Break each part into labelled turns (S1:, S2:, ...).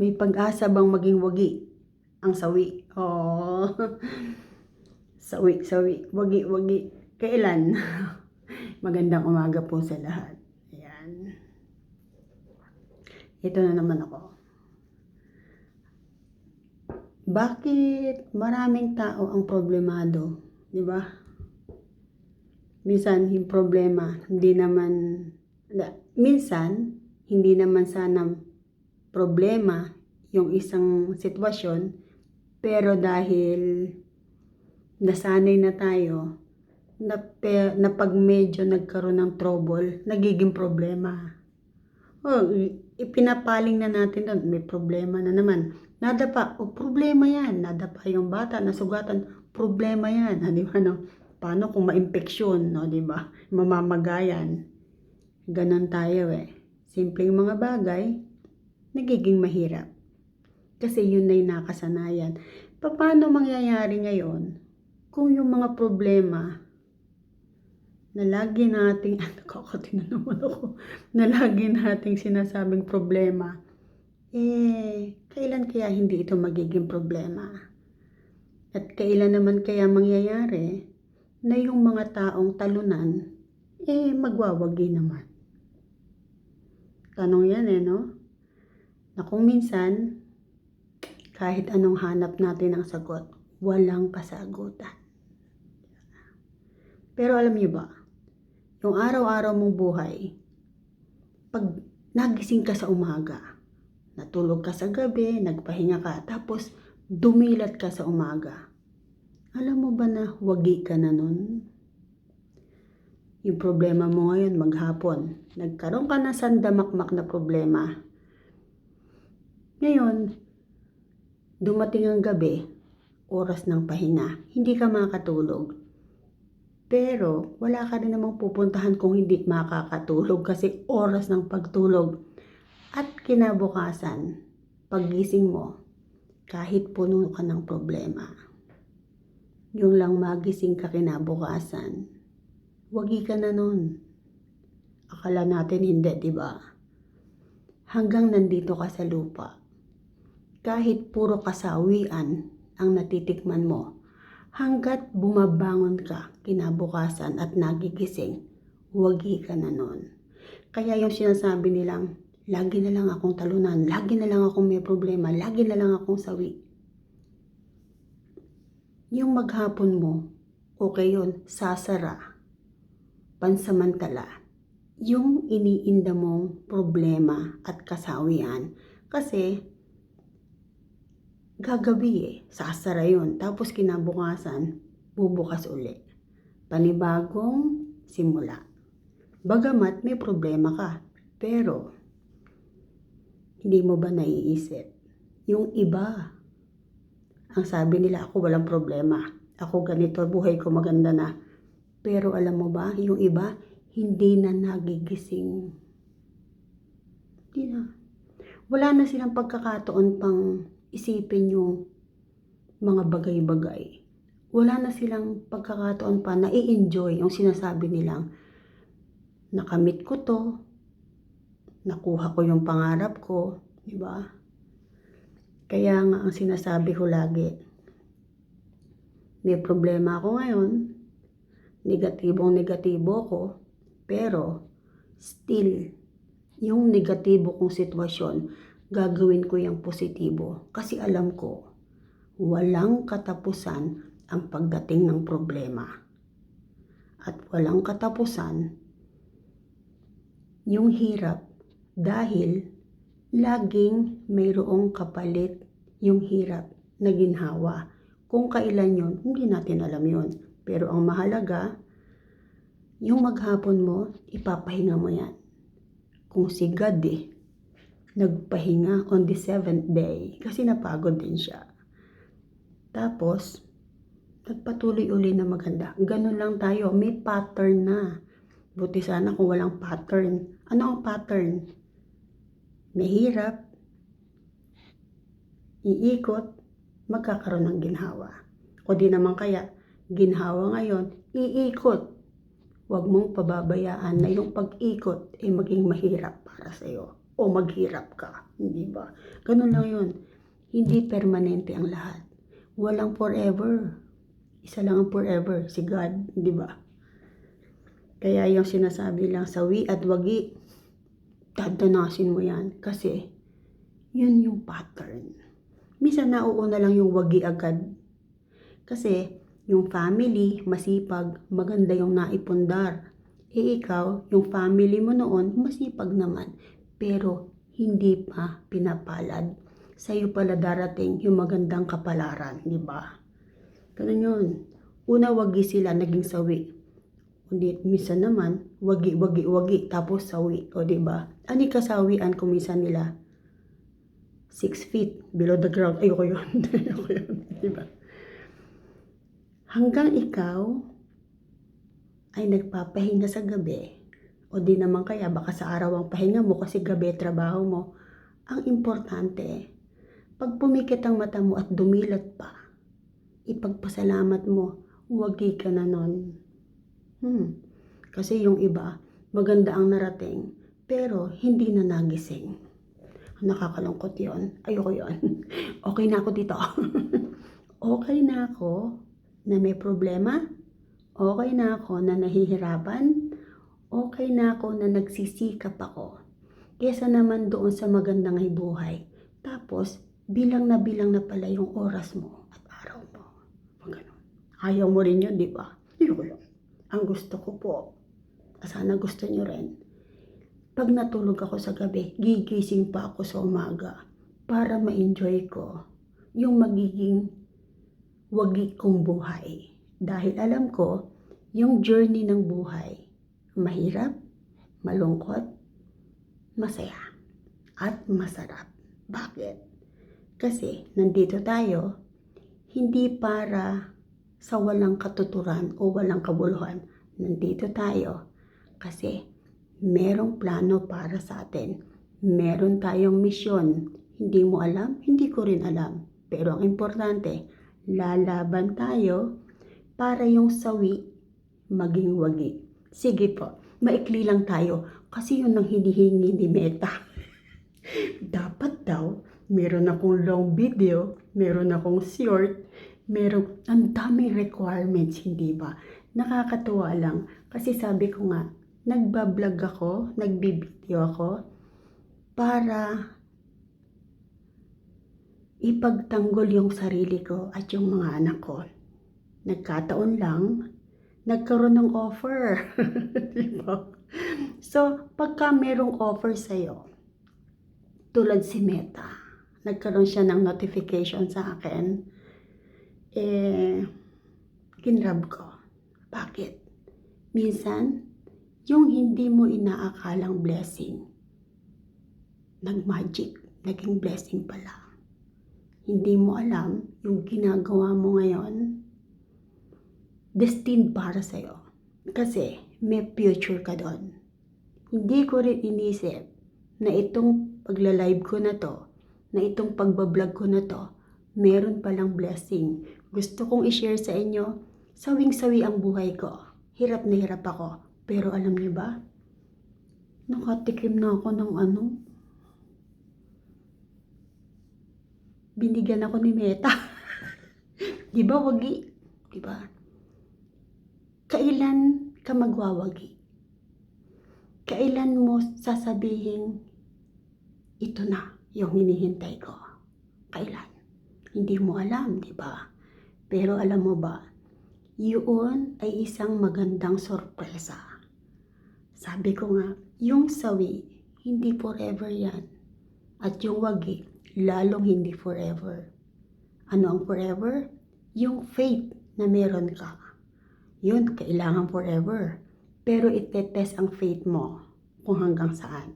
S1: May pag-asa bang maging wagi ang sawi? Oh. sawi, sawi. Wagi, wagi. Kailan? Magandang umaga po sa lahat. Ayan. Ito na naman ako. Bakit maraming tao ang problemado? Di ba? Minsan, yung problema, hindi naman, minsan, hindi naman sana problema yung isang sitwasyon, pero dahil nasanay na tayo, na, pe, na pag medyo nagkaroon ng trouble, nagiging problema. Oh, i- ipinapaling na natin doon, may problema na naman. Nada pa, o problema yan. Nada pa yung bata, nasugatan, problema yan. Ha, di ba, no? Paano kung ma-infeksyon, no, di ba? Mamamagayan. Ganon tayo eh. Simpleng mga bagay, nagiging mahirap. Kasi yun na yung nakasanayan. Paano mangyayari ngayon kung yung mga problema na lagi nating, nakakatina naman ako, na lagi nating sinasabing problema, eh, kailan kaya hindi ito magiging problema? At kailan naman kaya mangyayari na yung mga taong talunan, eh, magwawagi naman? Tanong yan eh, no? Na kung minsan, kahit anong hanap natin ng sagot, walang kasagutan. Pero alam niyo ba, yung araw-araw mong buhay, pag nagising ka sa umaga, natulog ka sa gabi, nagpahinga ka, tapos dumilat ka sa umaga, alam mo ba na wagi ka na nun? Yung problema mo ngayon maghapon, nagkaroon ka na sandamakmak na problema. Ngayon, dumating ang gabi, oras ng pahinga, hindi ka makatulog. Pero wala ka rin namang pupuntahan kung hindi makakatulog kasi oras ng pagtulog. At kinabukasan, paggising mo, kahit puno ka ng problema, yung lang magising ka kinabukasan, wagi ka na nun. Akala natin hindi, di ba? Hanggang nandito ka sa lupa, kahit puro kasawian ang natitikman mo, hanggat bumabangon ka kinabukasan at nagigising, wagi ka na nun. Kaya yung sinasabi nilang, lagi na lang akong talunan, lagi na lang akong may problema, lagi na lang akong sawi. Yung maghapon mo, okay yun, sasara, pansamantala. Yung iniinda mong problema at kasawian, kasi gagabi eh, sasara yun. Tapos kinabukasan, bubukas uli. Panibagong simula. Bagamat may problema ka, pero hindi mo ba naiisip? Yung iba, ang sabi nila ako walang problema. Ako ganito, buhay ko maganda na. Pero alam mo ba, yung iba, hindi na nagigising. Hindi na. Wala na silang pagkakataon pang isipin yung mga bagay-bagay. Wala na silang pagkakataon pa na i-enjoy yung sinasabi nilang nakamit ko to, nakuha ko yung pangarap ko, di ba? Kaya nga ang sinasabi ko lagi, may problema ako ngayon, negatibong negatibo ko, pero still, yung negatibo kong sitwasyon, gagawin ko yung positibo. Kasi alam ko, walang katapusan ang pagdating ng problema. At walang katapusan yung hirap dahil laging mayroong kapalit yung hirap na ginhawa. Kung kailan yun, hindi natin alam yun. Pero ang mahalaga, yung maghapon mo, ipapahinga mo yan. Kung si God eh, nagpahinga on the seventh day kasi napagod din siya. Tapos, nagpatuloy uli na maganda. Ganun lang tayo. May pattern na. Buti sana kung walang pattern. Ano ang pattern? Mahirap, iikot, magkakaroon ng ginhawa. O di naman kaya, ginhawa ngayon, iikot. Huwag mong pababayaan na yung pag-ikot ay maging mahirap para sa'yo. O maghirap ka. Hindi ba? Ganun lang yun. Hindi permanente ang lahat. Walang forever. Isa lang ang forever, si God, di ba? Kaya yung sinasabi lang sawi at wagi, dadanasin mo yan. Kasi, yun yung pattern. Minsan nauuna lang yung wagi agad. Kasi, yung family, masipag, maganda yung naipundar. Eh ikaw, yung family mo noon, masipag naman. Pero, hindi pa pinapalad. Sa'yo pala darating yung magandang kapalaran, di ba? Ganun yun. Una, wagi sila, naging sawi. Kundi, minsan naman, wagi, wagi, wagi, tapos sawi. O, di ba? Ani kasawian kung minsan nila? 6 feet below the ground. Ayoko yun. Ayoko yun. Di ba? Hanggang ikaw ay nagpapahinga sa gabi, o di naman kaya baka sa araw ang pahinga mo kasi gabi trabaho mo, ang importante, pag pumikit ang mata mo at dumilat pa, ipagpasalamat mo, wagi ka na nun. Hmm. Kasi yung iba, maganda ang narating, pero hindi na nagising. Nakakalungkot yon. Ayoko yon. okay na ako dito. okay na ako na may problema. Okay na ako na nahihirapan. Okay na ako na nagsisikap ako. Kesa naman doon sa magandang buhay. Tapos, bilang na bilang na pala yung oras mo at araw mo. Ganun. Ayaw mo rin yun, di ba? Yun. Ang gusto ko po, sana gusto nyo rin, pag natulog ako sa gabi, gigising pa ako sa umaga para ma-enjoy ko yung magiging wagi kong buhay. Dahil alam ko, yung journey ng buhay, mahirap, malungkot, masaya, at masarap. Bakit? Kasi nandito tayo, hindi para sa walang katuturan o walang kabuluhan. Nandito tayo kasi merong plano para sa atin. Meron tayong misyon. Hindi mo alam, hindi ko rin alam. Pero ang importante, lalaban tayo para yung sawi maging wagi. Sige po, maikli lang tayo kasi yun ang hinihingi ni Meta. Dapat daw, meron akong long video, meron akong short, meron, ang daming requirements, hindi ba? Nakakatuwa lang kasi sabi ko nga, nagbablog ako, nagbibideo ako para ipagtanggol yung sarili ko at yung mga anak ko. Nagkataon lang, nagkaroon ng offer. diba? So, pagka merong offer sa'yo, tulad si Meta, nagkaroon siya ng notification sa akin, eh, kinrab ko. Bakit? Minsan, yung hindi mo inaakalang blessing, nag-magic, naging blessing pala. Hindi mo alam yung ginagawa mo ngayon, destined para sa'yo. Kasi may future ka doon. Hindi ko rin inisip na itong pagla-live ko na to, na itong pagbablog ko na to, meron palang blessing. Gusto kong i-share sa inyo, sawing-sawi ang buhay ko. Hirap na hirap ako. Pero alam niyo ba? Nakatikim na ako ng ano. Binigyan ako ni Meta. Di ba wagi? Di ba? Kailan ka magwawagi? Kailan mo sasabihin, ito na yung hinihintay ko? Kailan? Hindi mo alam, di ba? Pero alam mo ba, yun ay isang magandang sorpresa. Sabi ko nga, yung sawi, hindi forever yan. At yung wagi, lalong hindi forever. Ano ang forever? Yung faith na meron ka. Yun, kailangan forever. Pero itetest ang faith mo kung hanggang saan.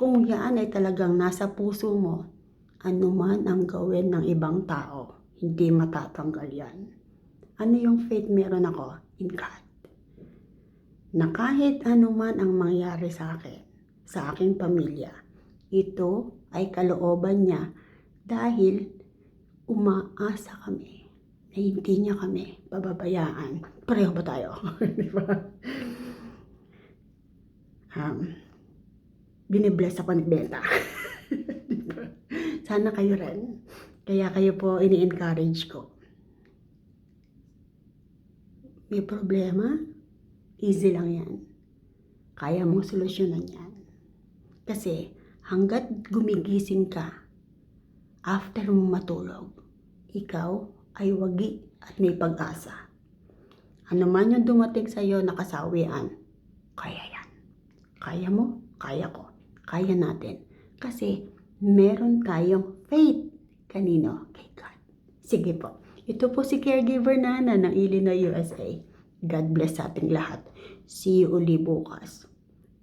S1: Kung yan ay talagang nasa puso mo, anuman ang gawin ng ibang tao, hindi matatanggal yan. Ano yung faith meron ako? In God. Na kahit anuman ang mangyari sa akin, sa aking pamilya, ito ay kalooban niya dahil umaasa kami na hindi niya kami pababayaan. Pareho ba tayo? Di ba? Um, binibless ako nagbenta. Diba? Sana kayo rin. Kaya kayo po ini-encourage ko. May problema? Easy lang yan. Kaya mong solusyonan yan. Kasi hanggat gumigising ka, after mo matulog, ikaw ay wagi at may pag-asa. Ano man yung dumating sa'yo na kasawian, kaya yan. Kaya mo, kaya ko, kaya natin. Kasi meron tayong faith. Kanino? Kay God. Sige po. Ito po si caregiver Nana ng Illinois, USA. God bless sa ating lahat. See you uli bukas.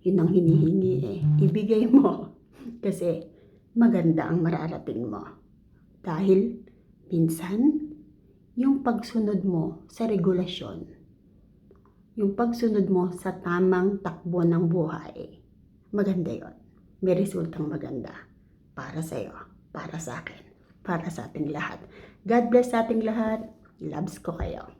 S1: Yun ang hinihingi eh. Ibigay mo. Kasi maganda ang mararating mo. Dahil minsan, yung pagsunod mo sa regulasyon, yung pagsunod mo sa tamang takbo ng buhay, maganda yon. May resultang maganda para sa iyo, para sa akin, para sa ating lahat. God bless sa ating lahat. Loves ko kayo.